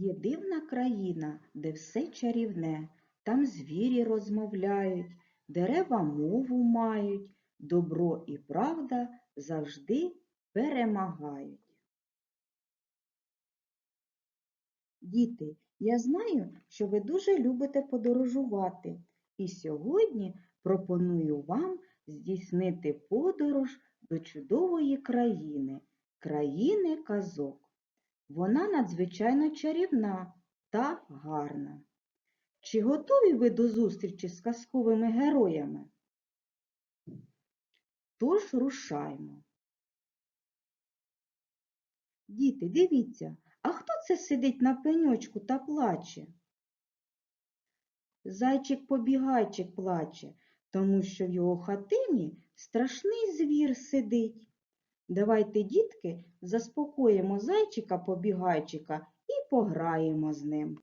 Є дивна країна, де все чарівне, там звірі розмовляють, дерева мову мають, добро і правда завжди перемагають. Діти, я знаю, що ви дуже любите подорожувати, і сьогодні пропоную вам здійснити подорож до чудової країни, країни казок. Вона надзвичайно чарівна та гарна. Чи готові ви до зустрічі з казковими героями? Тож рушаймо. Діти, дивіться, а хто це сидить на пеньочку та плаче? Зайчик-побігайчик плаче, тому що в його хатині страшний звір сидить. Давайте, дітки, заспокоїмо зайчика-побігайчика і пограємо з ним.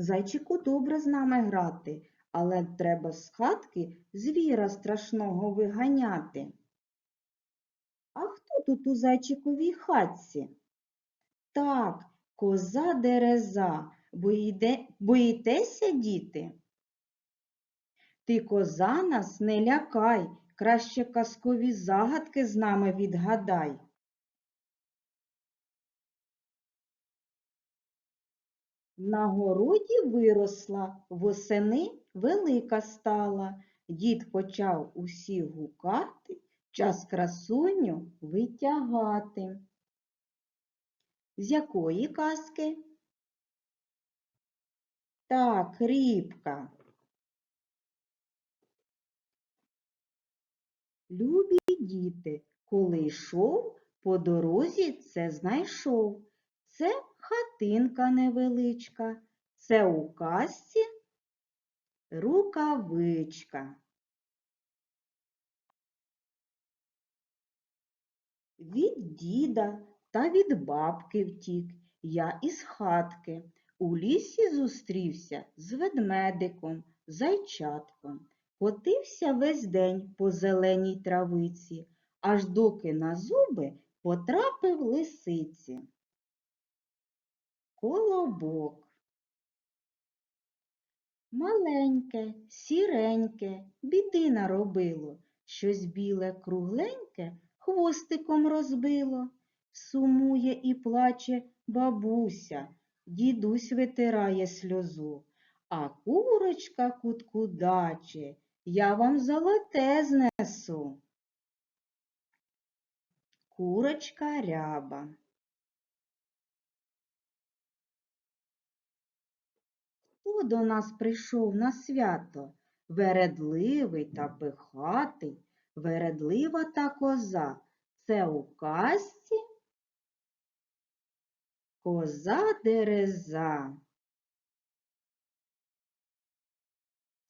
Зайчику добре з нами грати, але треба з хатки звіра страшного виганяти. А хто тут у зайчиковій хатці? Так, коза дереза. Боїде... Боїтеся, діти? Ти, коза, нас не лякай, краще казкові загадки з нами відгадай. На городі виросла, восени велика стала. Дід почав усіх гукати, час красуню витягати. З якої казки? Так, рібка. Любі діти, коли йшов, по дорозі це знайшов. Це хатинка невеличка, це у казці рукавичка. Від діда та від бабки втік я із хатки. У лісі зустрівся з ведмедиком, зайчатком. Котився весь день по зеленій травиці, аж доки на зуби потрапив лисиці. Колобок. Маленьке, сіреньке, біди наробило, щось біле кругленьке хвостиком розбило. Сумує і плаче бабуся, дідусь витирає сльозу, а курочка куткудаче, я вам золоте знесу. Курочка ряба. Хто до нас прийшов на свято? Вередливий та пихатий, вередлива та коза. Це у казці коза дереза.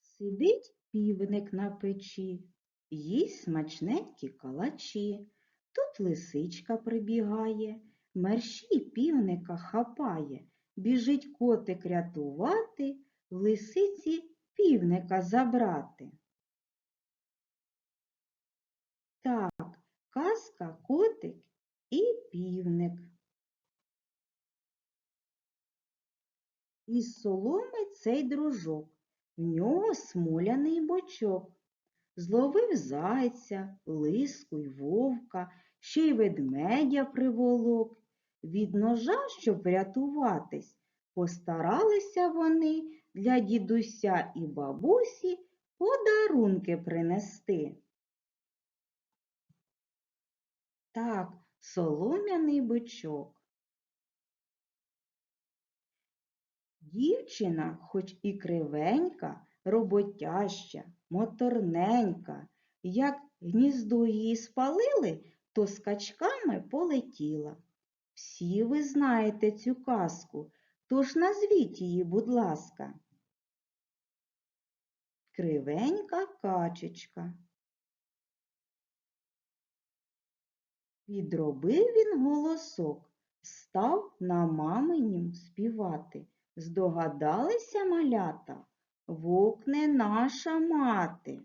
Сидить півник на печі, їсть смачненькі калачі. Тут лисичка прибігає, мерщій півника хапає. Біжить котик рятувати, лисиці півника забрати. Так, казка, котик і півник. Із соломи цей дружок, в нього смоляний бочок. Зловив зайця, лиску й вовка, ще й ведмедя приволок. Від ножа, щоб врятуватись, постаралися вони для дідуся і бабусі подарунки принести. Так, солом'яний бичок. Дівчина, хоч і кривенька, роботяща, моторненька. Як гніздо її спалили, то скачками полетіла. Всі ви знаєте цю казку, тож назвіть її, будь ласка. Кривенька качечка. Підробив він голосок, став на маминім співати. Здогадалися малята? Вовк не наша мати.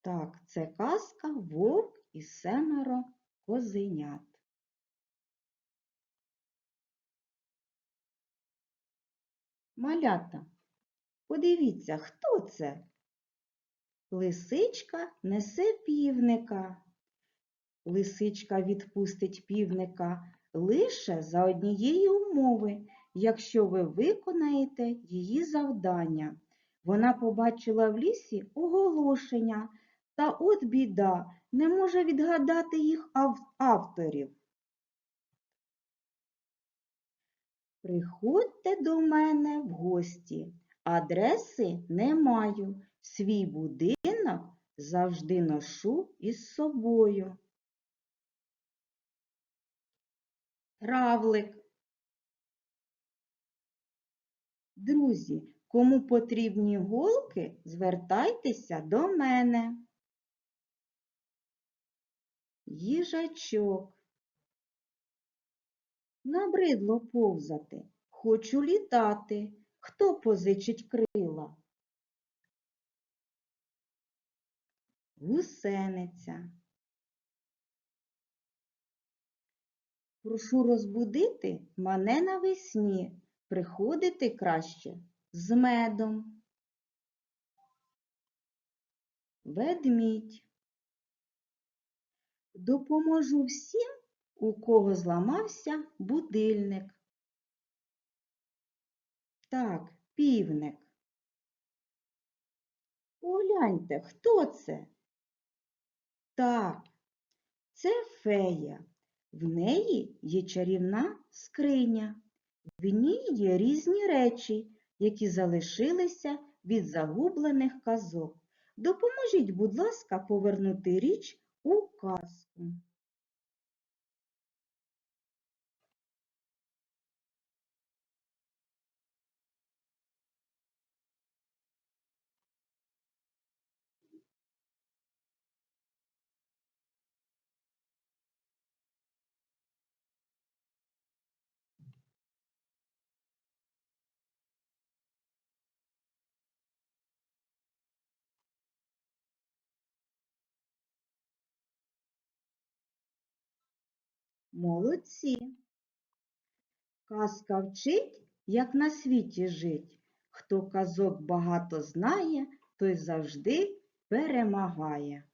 Так, це казка Вовк і семеро козенят. Малята, подивіться, хто це? Лисичка несе півника. Лисичка відпустить півника лише за однієї умови, якщо ви виконаєте її завдання. Вона побачила в лісі оголошення, та от біда, не може відгадати їх ав- авторів. Приходьте до мене в гості. Адреси не маю. Свій будинок завжди ношу із собою. Равлик. Друзі, кому потрібні голки, звертайтеся до мене. Їжачок. Набридло повзати, хочу літати. Хто позичить крила? Гусениця. Прошу розбудити мене навесні, приходити краще з медом. Ведмідь. Допоможу всім, у кого зламався будильник. Так, півник. Погляньте, хто це? Так, це фея. В неї є чарівна скриня. В ній є різні речі, які залишилися від загублених казок. Допоможіть, будь ласка, повернути річ у казку. Молодці. Казка вчить, як на світі жить. Хто казок багато знає, той завжди перемагає.